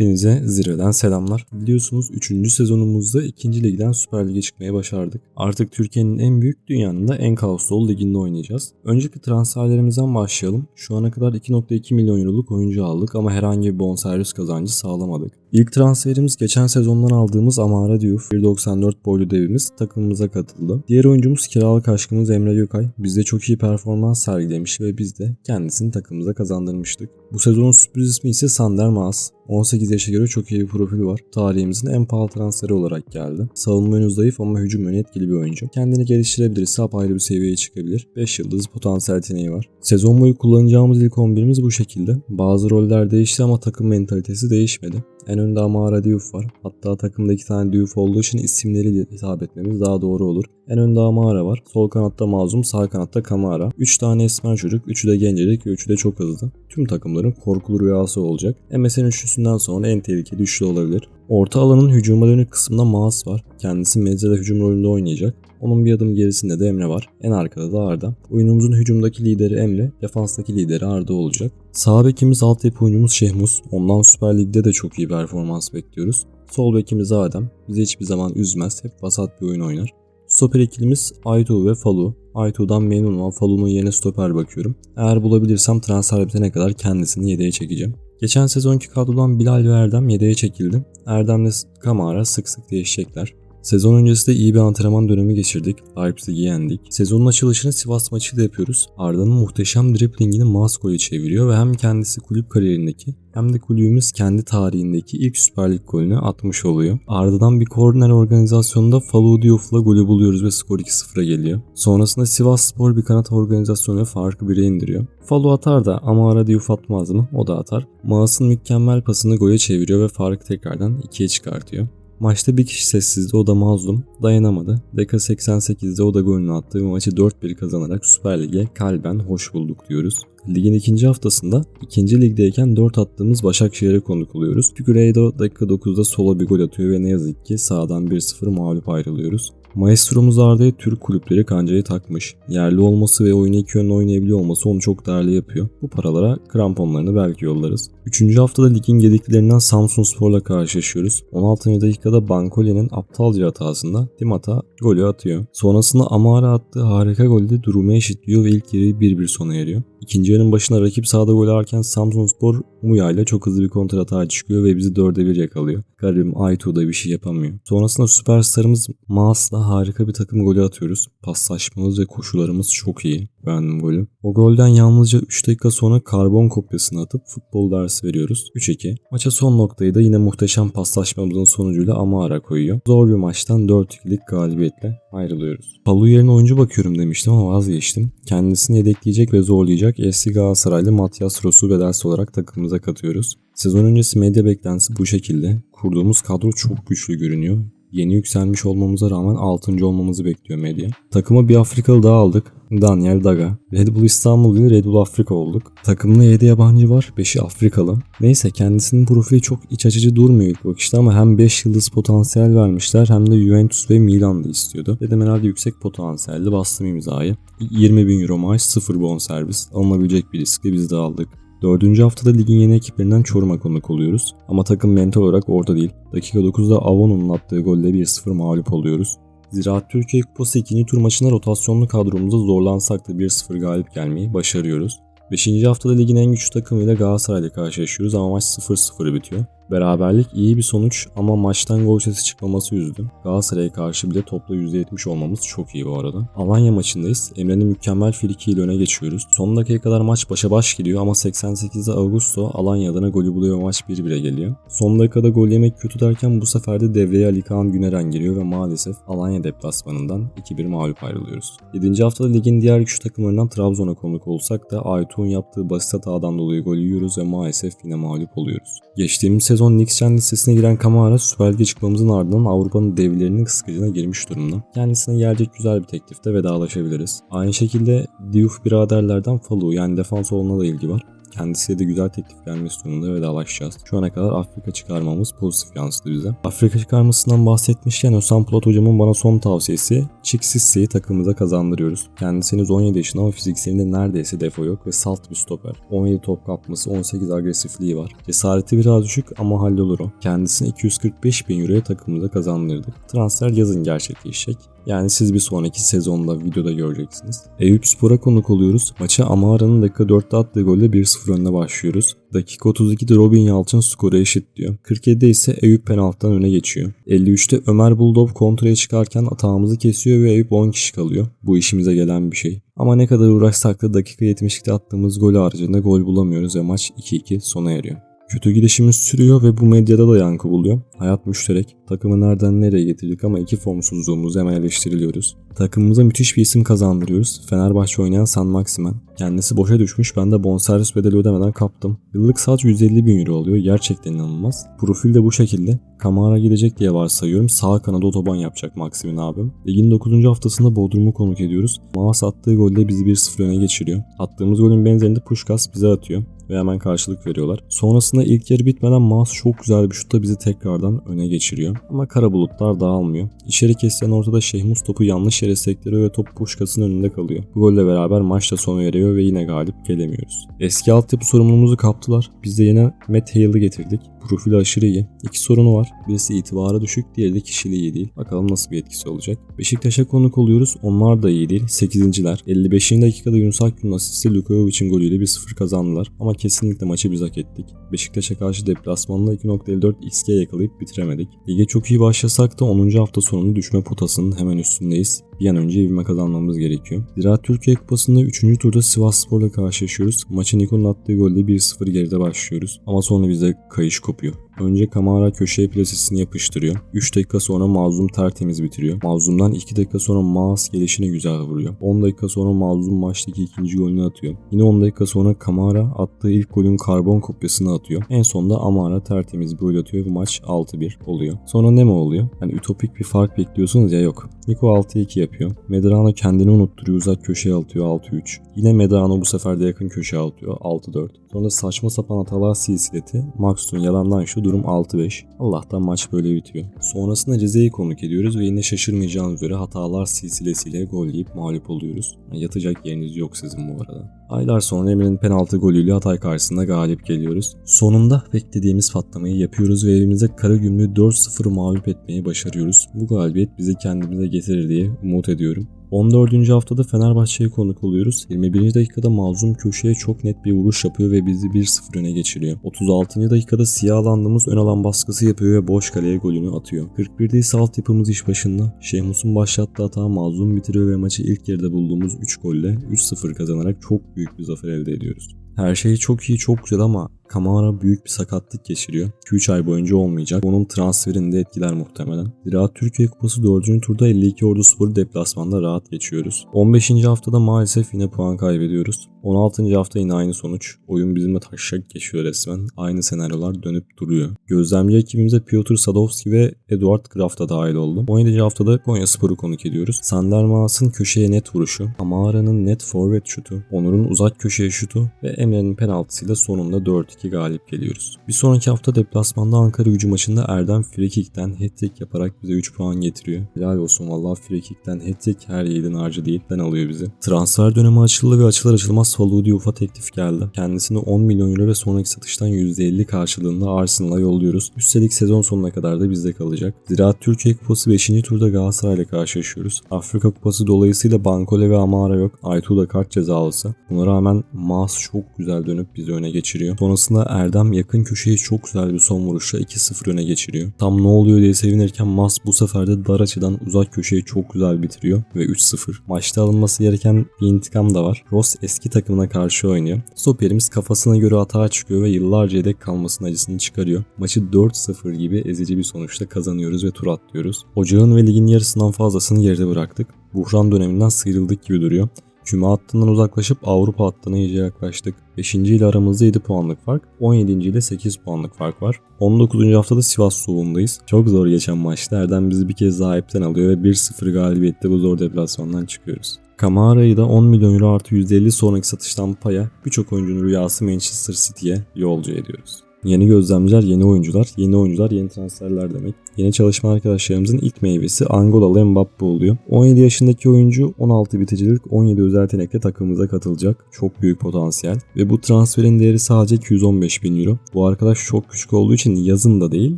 Hepinize zirveden selamlar. Biliyorsunuz 3. sezonumuzda 2. ligden Süper Lig'e çıkmaya başardık. Artık Türkiye'nin en büyük, dünyanın da en kaoslu liginde oynayacağız. Önceki transferlerimizden başlayalım. Şu ana kadar 2.2 milyon euroluk oyuncu aldık ama herhangi bir bonservis kazancı sağlamadık. İlk transferimiz geçen sezondan aldığımız Amara Diouf, 1.94 boylu devimiz takımımıza katıldı. Diğer oyuncumuz kiralık aşkımız Emre Gökay. Bizde çok iyi performans sergilemiş ve biz de kendisini takımımıza kazandırmıştık. Bu sezonun sürpriz ismi ise Sander Maas. 18 yaşa göre çok iyi bir profil var. Tarihimizin en pahalı transferi olarak geldi. Savunma yönü zayıf ama hücum yönü etkili bir oyuncu. Kendini geliştirebilirse apayrı bir seviyeye çıkabilir. 5 yıldız potansiyel yeteneği var. Sezon boyu kullanacağımız ilk 11'imiz bu şekilde. Bazı roller değişti ama takım mentalitesi değişmedi. En önde Amara Diouf var. Hatta takımda iki tane Diouf olduğu için isimleriyle hitap etmemiz daha doğru olur. En önde Amara var. Sol kanatta Mazlum, sağ kanatta Kamara. 3 tane esmer çocuk, 3'ü de gencecik ve 3'ü de çok hızlı. Tüm takımların korkulu rüyası olacak. MSN üçlüsünden sonra en tehlikeli üçlü olabilir. Orta alanın hücuma dönük kısmında Maas var. Kendisi mezede hücum rolünde oynayacak. Onun bir adım gerisinde de Emre var. En arkada da Arda. Oyunumuzun hücumdaki lideri Emre, defanstaki lideri Arda olacak. Sağ bekimiz altyapı oyuncumuz Şehmus. Ondan Süper Lig'de de çok iyi performans bekliyoruz. Sol bekimiz Adem. Bizi hiçbir zaman üzmez. Hep vasat bir oyun oynar. Stoper ikilimiz Aytu ve Falu. Aytu'dan memnunum ama Falu'nun yerine stoper bakıyorum. Eğer bulabilirsem transfer bitene kadar kendisini yedeğe çekeceğim. Geçen sezonki kadrodan Bilal ve Erdem yedeğe çekildi. Erdem'le Kamara sık sık değişecekler. Sezon öncesi de iyi bir antrenman dönemi geçirdik. Leipzig'i yendik. Sezonun açılışını Sivas maçıyla yapıyoruz. Arda'nın muhteşem driplingini Masko'ya çeviriyor ve hem kendisi kulüp kariyerindeki hem de kulübümüz kendi tarihindeki ilk Süper Lig golünü atmış oluyor. Ardından bir korner organizasyonunda Falou Diouf'la golü buluyoruz ve skor 2-0'a geliyor. Sonrasında Sivas Spor bir kanat organizasyonu farkı 1'e indiriyor. Falou atar da ama ara Diouf atmaz mı? O da atar. Maas'ın mükemmel pasını gole çeviriyor ve farkı tekrardan 2'ye çıkartıyor. Maçta bir kişi sessizdi o da mazlum. Dayanamadı. Deka 88'de o da golünü attı ve maçı 4-1 kazanarak Süper Lig'e kalben hoş bulduk diyoruz. Ligin ikinci haftasında ikinci ligdeyken 4 attığımız Başakşehir'e konuk oluyoruz. Figueiredo dakika 9'da sola bir gol atıyor ve ne yazık ki sağdan 1-0 mağlup ayrılıyoruz. Maestro'muz Arda'ya Türk kulüpleri kancayı takmış. Yerli olması ve oyunu iki yönlü oynayabiliyor olması onu çok değerli yapıyor. Bu paralara kramponlarını belki yollarız. Üçüncü haftada ligin gediklerinden Samsun Spor'la karşılaşıyoruz. 16. dakikada Bankole'nin aptalca hatasında Dimata golü atıyor. Sonrasında Amara attığı harika golde durumu eşitliyor ve ilk yarıyı 1-1 sona eriyor. İkinci yarının başına rakip sahada gol ararken Samsun Spor Muya ile çok hızlı bir kontratağa çıkıyor ve bizi 4'e 1 yakalıyor. Garibim Aytu da bir şey yapamıyor. Sonrasında süperstarımız Maas'la harika bir takım golü atıyoruz. Paslaşmamız ve koşularımız çok iyi. Beğendim golü. O golden yalnızca 3 dakika sonra karbon kopyasını atıp futbol dersi veriyoruz. 3-2. Maça son noktayı da yine muhteşem paslaşmamızın sonucuyla Amara koyuyor. Zor bir maçtan 4-2'lik galibiyetle ayrılıyoruz. Palu yerine oyuncu bakıyorum demiştim ama vazgeçtim. Kendisini yedekleyecek ve zorlayacak eski Galatasaraylı Matias Ross'u bedelsiz olarak takımımıza katıyoruz. Sezon öncesi medya beklentisi bu şekilde. Kurduğumuz kadro çok güçlü görünüyor. Yeni yükselmiş olmamıza rağmen 6. olmamızı bekliyor medya. Takıma bir Afrikalı daha aldık. Daniel Daga. Red Bull İstanbul değil Red Bull Afrika olduk. Takımda 7 yabancı var, 5'i Afrikalı. Neyse kendisinin profili çok iç açıcı durmuyor ilk bakışta ama hem 5 yıldız potansiyel vermişler hem de Juventus ve Milan'da istiyordu. Dedim herhalde yüksek potansiyelli bastım imzayı. 20 bin euro maaş, 0 bon servis. Alınabilecek bir riskle biz de aldık. Dördüncü haftada ligin yeni ekiplerinden Çorum'a konuk oluyoruz. Ama takım mental olarak orada değil. Dakika 9'da Avon'un attığı golle 1-0 mağlup oluyoruz. Ziraat Türkiye Kupası ikinci tur maçında rotasyonlu kadromuzda zorlansak da 1-0 galip gelmeyi başarıyoruz. 5. haftada ligin en güçlü takımıyla Galatasaray'la karşılaşıyoruz ama maç 0-0 bitiyor. Beraberlik iyi bir sonuç ama maçtan gol sesi çıkmaması üzdü. Galatasaray'a karşı bile topla %70 olmamız çok iyi bu arada. Alanya maçındayız. Emre'nin mükemmel friki ile öne geçiyoruz. Son dakikaya kadar maç başa baş gidiyor ama 88'de Augusto Alanya adına golü buluyor maç 1-1'e geliyor. Son dakikada gol yemek kötü derken bu sefer de devreye Ali Kaan Güneren giriyor ve maalesef Alanya deplasmanından 2-1 mağlup ayrılıyoruz. 7. haftada ligin diğer güçlü takımlarından Trabzon'a konuk olsak da Aytuğ'un yaptığı basit hatadan dolayı gol yiyoruz ve maalesef yine mağlup oluyoruz. Geçtiğimiz sezon Next Gen listesine giren Kamara Süper Lig'e çıkmamızın ardından Avrupa'nın devlerinin kıskacına girmiş durumda. Kendisine gelecek güzel bir teklifte vedalaşabiliriz. Aynı şekilde Diouf biraderlerden Falou yani defans olma da ilgi var. Kendisiyle de güzel teklif gelmesi sonunda vedalaşacağız. Şu ana kadar Afrika çıkarmamız pozitif yansıdı bize. Afrika çıkarmasından bahsetmişken Özhan Polat hocamın bana son tavsiyesi Chick takımımıza kazandırıyoruz. Kendisi henüz 17 yaşında ama fizikselinde neredeyse defo yok ve salt bir stoper. 17 top kapması, 18 agresifliği var. Cesareti biraz düşük ama hallolur o. Kendisini 245 bin euroya takımımıza kazandırdık. Transfer yazın gerçekleşecek. Yani siz bir sonraki sezonda videoda göreceksiniz. Eyüp Spor'a konuk oluyoruz. Maça Amara'nın dakika 4'te attığı golle 1-0 önüne başlıyoruz. Dakika 32'de Robin Yalçın skoru eşitliyor. 47'de ise Eyüp penaltıdan öne geçiyor. 53'te Ömer Buldov kontraya çıkarken atağımızı kesiyor ve Eyüp 10 kişi kalıyor. Bu işimize gelen bir şey. Ama ne kadar uğraşsak da dakika 72'de attığımız gol haricinde gol bulamıyoruz ve maç 2-2 sona eriyor. Kötü gidişimiz sürüyor ve bu medyada da yankı buluyor. Hayat müşterek. Takımı nereden nereye getirdik ama iki formsuzluğumuzu hemen eleştiriliyoruz. Takımımıza müthiş bir isim kazandırıyoruz. Fenerbahçe oynayan San Maximen. Kendisi boşa düşmüş ben de bonservis bedeli ödemeden kaptım. Yıllık sadece 150 bin euro oluyor. Gerçekten inanılmaz. Profil de bu şekilde. Kamara gidecek diye varsayıyorum. Sağ kanada otoban yapacak Maximin abim. Ligin 9. haftasında Bodrum'u konuk ediyoruz. Maas attığı golde bizi 1-0 öne geçiriyor. Attığımız golün benzerini Pushkas bize atıyor ve hemen karşılık veriyorlar. Sonrasında ilk yarı bitmeden Maas çok güzel bir şutla bizi tekrardan öne geçiriyor. Ama kara bulutlar dağılmıyor. İçeri kesilen ortada Şehmus topu yanlış yere sektiriyor ve top Puşkas'ın önünde kalıyor. Bu golle beraber maçta sona eriyor ve yine galip gelemiyoruz. Eski altyapı sorumluluğumuzu kaptılar. Biz de yine Matt Hale'ı getirdik. Profili aşırı iyi. İki sorunu var. Birisi itibarı düşük, diğeri de kişiliği iyi değil. Bakalım nasıl bir etkisi olacak. Beşiktaş'a konuk oluyoruz. Onlar da iyi değil. 8.ler. 55. dakikada Yunus Akgün'ün asisti Lukojovic'in golüyle 1-0 kazandılar. Ama kesinlikle maçı biz hak ettik. Beşiktaş'a karşı deplasmanda 2.54 XG yakalayıp bitiremedik. Lige çok iyi başlasak da 10. hafta sonunda düşme potasının hemen üstündeyiz. Bir an önce evime kazanmamız gerekiyor. Ziraat Türkiye Kupası'nda 3. turda Sivas Spor'la karşılaşıyoruz. Maçın Niko'nun attığı golde 1-0 geride başlıyoruz. Ama sonra bize kayış kupił. Önce Kamara köşeye plasesini yapıştırıyor. 3 dakika sonra Mazlum tertemiz bitiriyor. Mazlum'dan 2 dakika sonra Maas gelişine güzel vuruyor. 10 dakika sonra Mazlum maçtaki ikinci golünü atıyor. Yine 10 dakika sonra Kamara attığı ilk golün karbon kopyasını atıyor. En sonunda Amara tertemiz bir gol atıyor ve maç 6-1 oluyor. Sonra ne mi oluyor? Yani ütopik bir fark bekliyorsunuz ya yok. Niko 6-2 yapıyor. Medrano kendini unutturuyor uzak köşeye atıyor 6-3. Yine Medrano bu sefer de yakın köşeye atıyor 6-4. Sonra saçma sapan hatalar silsileti. Maxton yalandan şu durum 6-5. Allah'tan maç böyle bitiyor. Sonrasında Rize'yi konuk ediyoruz ve yine şaşırmayacağınız üzere hatalar silsilesiyle gol yiyip mağlup oluyoruz. Yatacak yeriniz yok sizin bu arada. Aylar sonra Emre'nin penaltı golüyle Hatay karşısında galip geliyoruz. Sonunda beklediğimiz patlamayı yapıyoruz ve evimize Karagümrük'ü 4-0 mağlup etmeyi başarıyoruz. Bu galibiyet bizi kendimize getirir diye umut ediyorum. 14. haftada Fenerbahçe'ye konuk oluyoruz. 21. dakikada Mazlum köşeye çok net bir vuruş yapıyor ve bizi 1-0 öne geçiriyor. 36. dakikada siyahlandığımız ön alan baskısı yapıyor ve boş kaleye golünü atıyor. 41'de ise altyapımız iş başında. Şehmus'un başlattığı hata Mazlum bitiriyor ve maçı ilk yarıda bulduğumuz 3 golle 3-0 kazanarak çok büyük bir zafer elde ediyoruz. Her şey çok iyi çok güzel ama Kamara büyük bir sakatlık geçiriyor. 2-3 ay boyunca olmayacak. Onun transferini de etkiler muhtemelen. Ziraat Türkiye Kupası 4. turda 52 Ordu Sporu deplasmanda rahat geçiyoruz. 15. haftada maalesef yine puan kaybediyoruz. 16. hafta yine aynı sonuç. Oyun bizimle taşacak geçiyor resmen. Aynı senaryolar dönüp duruyor. Gözlemci ekibimize Piotr Sadowski ve Eduard Graf da dahil oldu. 17. haftada Konya Sporu konuk ediyoruz. Sander Maas'ın köşeye net vuruşu, Amara'nın net forvet şutu, Onur'un uzak köşeye şutu ve Emre'nin penaltısıyla sonunda 4-2 galip geliyoruz. Bir sonraki hafta deplasmanda Ankara gücü maçında Erdem Frikik'ten hat-trick yaparak bize 3 puan getiriyor. Helal olsun valla Frikik'ten hat-trick her yiğidin harcı değil. Ben alıyor bizi. Transfer dönemi açıldı ve açılır açılmaz Faludi Ufa teklif geldi. Kendisini 10 milyon euro ve sonraki satıştan %50 karşılığında Arsenal'a yolluyoruz. Üstelik sezon sonuna kadar da bizde kalacak. Ziraat Türkiye Kupası 5. turda Galatasaray'la karşılaşıyoruz. Afrika Kupası dolayısıyla Bankole ve Amara yok. Aytu da kart cezalısı. Buna rağmen Maas çok güzel dönüp bizi öne geçiriyor. Sonrasında Erdem yakın köşeyi çok güzel bir son vuruşla 2-0 öne geçiriyor. Tam ne oluyor diye sevinirken Mas bu sefer de dar açıdan uzak köşeyi çok güzel bitiriyor ve 3-0. Maçta alınması gereken bir intikam da var. Ross eski takımına karşı oynuyor. Stoperimiz kafasına göre hata çıkıyor ve yıllarca yedek kalmasının acısını çıkarıyor. Maçı 4-0 gibi ezici bir sonuçla kazanıyoruz ve tur atlıyoruz. Ocağın ve ligin yarısından fazlasını geride bıraktık. Buhran döneminden sıyrıldık gibi duruyor. Küme hattından uzaklaşıp Avrupa hattına iyice yaklaştık. 5. ile aramızda 7 puanlık fark, 17. ile 8 puanlık fark var. 19. haftada Sivas soğuğundayız. Çok zor geçen maçta Erdem bizi bir kez daha ipten alıyor ve 1-0 galibiyette bu zor deplasmandan çıkıyoruz. Kamara'yı da 10 milyon euro artı %50 sonraki satıştan paya birçok oyuncunun rüyası Manchester City'ye yolcu ediyoruz. Yeni gözlemciler, yeni oyuncular, yeni oyuncular, yeni transferler demek. Yeni çalışma arkadaşlarımızın ilk meyvesi Angolalı Mbappe oluyor. 17 yaşındaki oyuncu 16 biticilik 17 özel yetenekle takımımıza katılacak. Çok büyük potansiyel. Ve bu transferin değeri sadece 215 bin euro. Bu arkadaş çok küçük olduğu için yazın da değil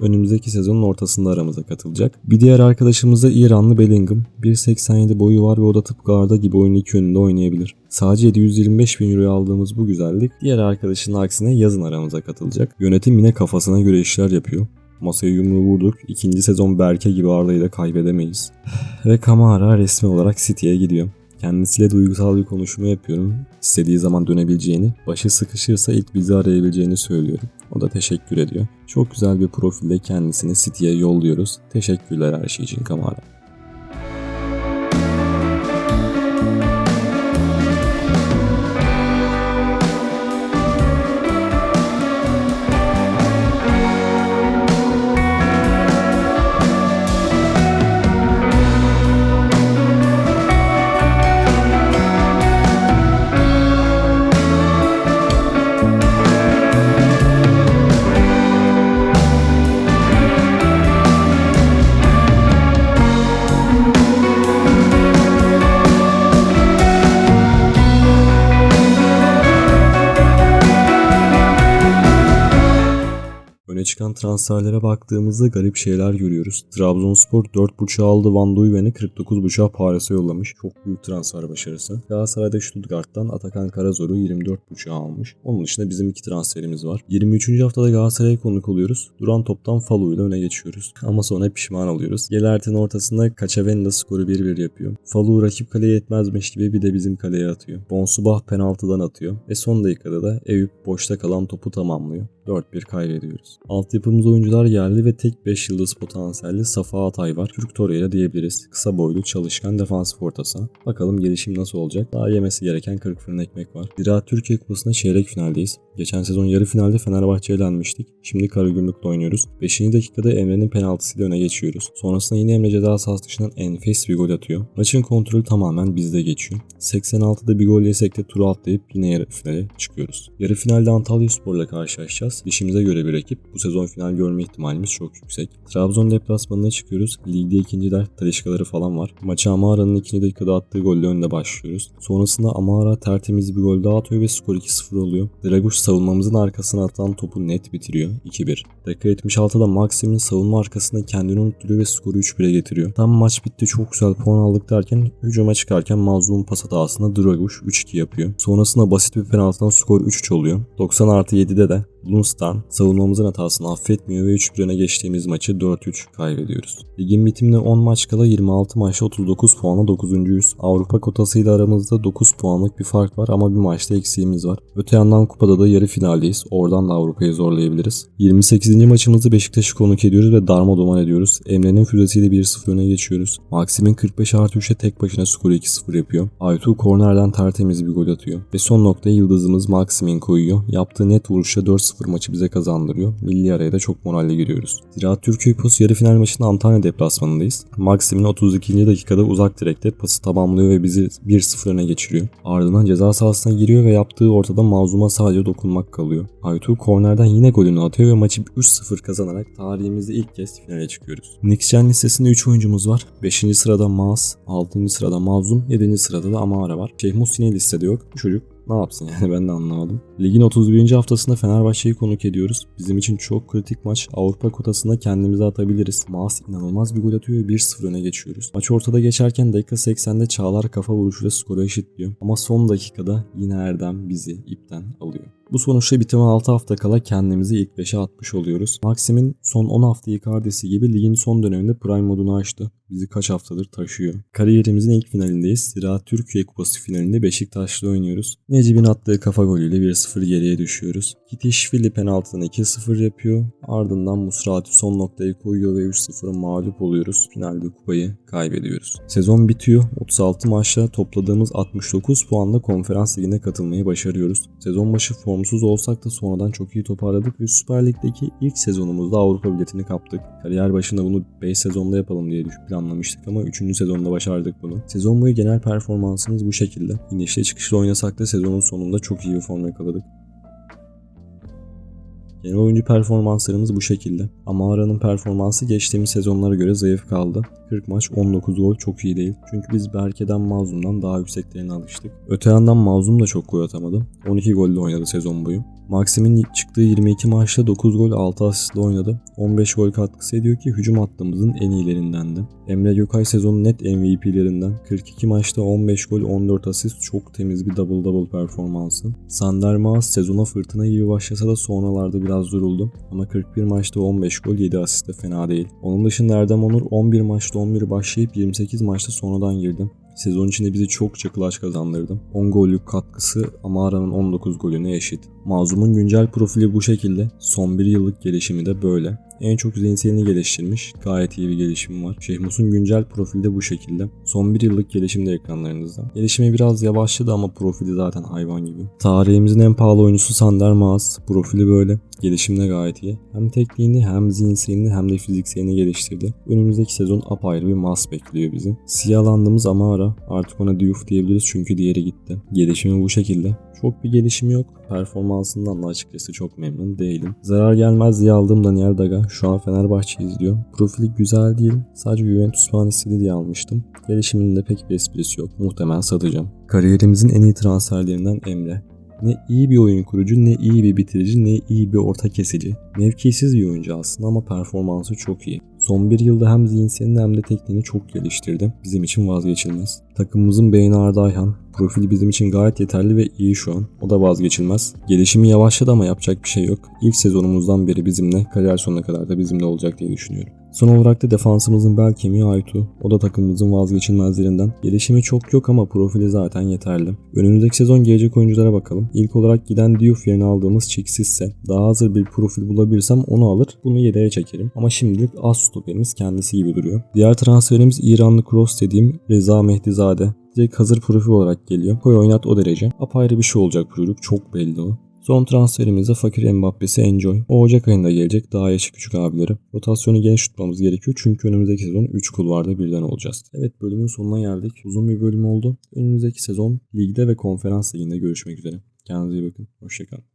önümüzdeki sezonun ortasında aramıza katılacak. Bir diğer arkadaşımız da İranlı Bellingham. 1.87 boyu var ve o da tıpkı Arda gibi oyunu iki yönünde oynayabilir. Sadece 725 bin euroya aldığımız bu güzellik diğer arkadaşının aksine yazın aramıza katılacak. Yönetim yine kafasına göre işler yapıyor. Masaya yumruğu vurduk. İkinci sezon Berke gibi Arda'yı da kaybedemeyiz. Ve Kamara resmi olarak City'ye gidiyor. Kendisiyle duygusal bir konuşma yapıyorum. İstediği zaman dönebileceğini, başı sıkışırsa ilk bizi arayabileceğini söylüyorum. O da teşekkür ediyor. Çok güzel bir profilde kendisini City'ye yolluyoruz. Teşekkürler her şey için Kamara. Transferlere baktığımızda garip şeyler görüyoruz. Trabzonspor 4.5 aldı Van Duyven'i 49.5'a Paris'e yollamış. Çok büyük transfer başarısı. Galatasaray'da Stuttgart'tan Atakan Karazor'u 24.5'a almış. Onun dışında bizim iki transferimiz var. 23. haftada Galatasaray'a konuk oluyoruz. Duran toptan Falu ile öne geçiyoruz. Ama sonra pişman oluyoruz. Gelertin ortasında Kaçaven'de skoru 1-1 yapıyor. Falu rakip kaleye yetmezmiş gibi bir de bizim kaleye atıyor. Bonsubah penaltıdan atıyor. Ve son dakikada da Eyüp boşta kalan topu tamamlıyor. 4-1 kaybediyoruz. Altyapımız oyuncular geldi ve tek 5 yıldız potansiyelli Safa Atay var. Türk Torreira diyebiliriz. Kısa boylu, çalışkan defansif ortası. Bakalım gelişim nasıl olacak? Daha yemesi gereken 40 fırın ekmek var. Zira Türkiye Kupası'nda çeyrek finaldeyiz. Geçen sezon yarı finalde Fenerbahçe ile yenmiştik. Şimdi Karagümrük'le oynuyoruz. 5. dakikada Emre'nin penaltısıyla öne geçiyoruz. Sonrasında yine Emre ceza sahası dışından enfes bir gol atıyor. Maçın kontrolü tamamen bizde geçiyor. 86'da bir gol yesek de turu atlayıp yine yarı finale çıkıyoruz. Yarı finalde Antalya Spor'la karşılaşacağız. Dişimize göre bir rakip. Bu sezon final görme ihtimalimiz çok yüksek. Trabzon deplasmanına çıkıyoruz. Ligde ikinciler talişkaları falan var. Maça Amara'nın ikinci dakikada attığı golle önde başlıyoruz. Sonrasında Amara tertemiz bir gol daha atıyor ve skor 2-0 oluyor. Draguş savunmamızın arkasına atılan topu net bitiriyor. 2-1. Dakika 76'da Maxim'in savunma arkasında kendini unutturuyor ve skoru 3-1'e getiriyor. Tam maç bitti çok güzel puan aldık derken hücuma çıkarken Mazlum pas hatasında Draguş 3-2 yapıyor. Sonrasında basit bir penaltıdan skor 3-3 oluyor. 90 artı 7'de de Lunstan savunmamızın hatasını affetmiyor ve 3-1 öne geçtiğimiz maçı 4-3 kaybediyoruz. Ligin bitimine 10 maç kala 26 maçta 39 puanla 9.yüz. Avrupa kotasıyla aramızda 9 puanlık bir fark var ama bir maçta eksiğimiz var. Öte yandan kupada da yarı finaldeyiz. Oradan da Avrupa'yı zorlayabiliriz. 28. maçımızı Beşiktaş'ı konuk ediyoruz ve darma duman ediyoruz. Emre'nin füzesiyle 1-0 öne geçiyoruz. Maxim'in 45 artı 3'e tek başına skoru 2-0 yapıyor. Aytu kornerden tertemiz bir gol atıyor. Ve son noktaya yıldızımız Maxim'in koyuyor. Yaptığı net vuruşla 4 0 maçı bize kazandırıyor. Milli araya da çok moralle giriyoruz. Zira Türkiye Kupası yarı final maçında Antalya deplasmanındayız. Maxim'in 32. dakikada uzak direkte pası tamamlıyor ve bizi 1-0 öne geçiriyor. Ardından ceza sahasına giriyor ve yaptığı ortada mazluma sadece dokunmak kalıyor. Aytu kornerden yine golünü atıyor ve maçı 3-0 kazanarak tarihimizde ilk kez finale çıkıyoruz. Nixen listesinde 3 oyuncumuz var. 5. sırada Maas, 6. sırada Mazlum, 7. sırada da Amara var. Şeyh Muhsin listede yok. Bu çocuk ne yapsın yani ben de anlamadım. Ligin 31. haftasında Fenerbahçe'yi konuk ediyoruz. Bizim için çok kritik maç. Avrupa kotasında kendimizi atabiliriz. Maas inanılmaz bir gol atıyor ve 1-0 öne geçiyoruz. Maç ortada geçerken dakika 80'de Çağlar kafa vuruşuyla skoru eşitliyor. Ama son dakikada yine Erdem bizi ipten alıyor. Bu sonuçta bitime 6 hafta kala kendimizi ilk 5'e atmış oluyoruz. Maxim'in son 10 hafta Icardi'si gibi ligin son döneminde Prime modunu açtı. Bizi kaç haftadır taşıyor. Kariyerimizin ilk finalindeyiz. Zira Türkiye Kupası finalinde Beşiktaş'la oynuyoruz. Necip'in attığı kafa golüyle 1-0 geriye düşüyoruz. Kitişvili penaltıdan 2-0 yapıyor. Ardından Musrati son noktayı koyuyor ve 3-0 mağlup oluyoruz. Finalde kupayı kaybediyoruz. Sezon bitiyor. 36 maçla topladığımız 69 puanla konferans ligine katılmayı başarıyoruz. Sezon başı form Formsuz olsak da sonradan çok iyi toparladık ve Süper Lig'deki ilk sezonumuzda Avrupa biletini kaptık. Kariyer başında bunu 5 sezonda yapalım diye planlamıştık ama 3. sezonda başardık bunu. Sezon boyu genel performansımız bu şekilde. İnişli çıkışlı oynasak da sezonun sonunda çok iyi bir form yakaladık. Genel oyuncu performanslarımız bu şekilde. Ama Ara'nın performansı geçtiğimiz sezonlara göre zayıf kaldı. 40 maç 19 gol çok iyi değil. Çünkü biz Berke'den Mazlum'dan daha yükseklerine alıştık. Öte yandan Mazlum da çok gol atamadı. 12 golle oynadı sezon boyu. Maxim'in çıktığı 22 maçta 9 gol 6 asistle oynadı. 15 gol katkısı ediyor ki hücum hattımızın en iyilerindendi. Emre Gökay sezonun net MVP'lerinden. 42 maçta 15 gol 14 asist çok temiz bir double double performansı. Sander Maas sezona fırtına gibi başlasa da sonralarda biraz duruldu. Ama 41 maçta 15 gol 7 asist de fena değil. Onun dışında Erdem Onur 11 maçta 11 başlayıp 28 maçta sonradan girdi. Sezon içinde bizi çokça clutch kazandırdı. 10 gollük katkısı Amara'nın 19 golüne eşit. Mazlum'un güncel profili bu şekilde. Son bir yıllık gelişimi de böyle. En çok zihinselini geliştirmiş. Gayet iyi bir gelişim var. Şehmus'un güncel profili de bu şekilde. Son bir yıllık gelişim de ekranlarınızda. Gelişimi biraz yavaşladı ama profili zaten hayvan gibi. Tarihimizin en pahalı oyuncusu Sander Maas. Profili böyle. Gelişimde gayet iyi. Hem tekniğini hem zihinselini hem de fizikselini geliştirdi. Önümüzdeki sezon apayrı bir Maas bekliyor bizi. Siyahlandığımız Amara artık ona Diouf diyebiliriz çünkü diğeri gitti. Gelişimi bu şekilde. Çok bir gelişim yok. Performansından da açıkçası çok memnun değilim. Zarar gelmez diye aldığım Daniel Daga şu an Fenerbahçe izliyor. Profili güzel değil. Sadece Juventus falan istedi diye almıştım. Gelişiminin de pek bir esprisi yok. Muhtemelen satacağım. Kariyerimizin en iyi transferlerinden Emre. Ne iyi bir oyun kurucu, ne iyi bir bitirici, ne iyi bir orta kesici. Mevkisiz bir oyuncu aslında ama performansı çok iyi. Son bir yılda hem zihinselini hem de tekniğini çok geliştirdi. Bizim için vazgeçilmez. Takımımızın beyni Arda Ayhan. Profili bizim için gayet yeterli ve iyi şu an. O da vazgeçilmez. Gelişimi yavaşladı ama yapacak bir şey yok. İlk sezonumuzdan beri bizimle, kariyer sonuna kadar da bizimle olacak diye düşünüyorum. Son olarak da defansımızın bel kemiği Aytu. O da takımımızın vazgeçilmezlerinden. Gelişimi çok yok ama profili zaten yeterli. Önümüzdeki sezon gelecek oyunculara bakalım. İlk olarak giden Diouf yerine aldığımız Çiksizse daha hazır bir profil bulabilirsem onu alır. Bunu yedeğe çekerim. Ama şimdilik az stoperimiz kendisi gibi duruyor. Diğer transferimiz İranlı Cross dediğim Reza Mehdizade. Direkt hazır profil olarak geliyor. Koy oynat o derece. Apayrı bir şey olacak bu çocuk. Çok belli o. Son transferimizde fakir Mbappe'si Enjoy. O Ocak ayında gelecek daha yaşı küçük abileri. Rotasyonu geniş tutmamız gerekiyor çünkü önümüzdeki sezon 3 kulvarda birden olacağız. Evet bölümün sonuna geldik. Uzun bir bölüm oldu. Önümüzdeki sezon ligde ve konferans liginde görüşmek üzere. Kendinize iyi bakın. Hoşçakalın.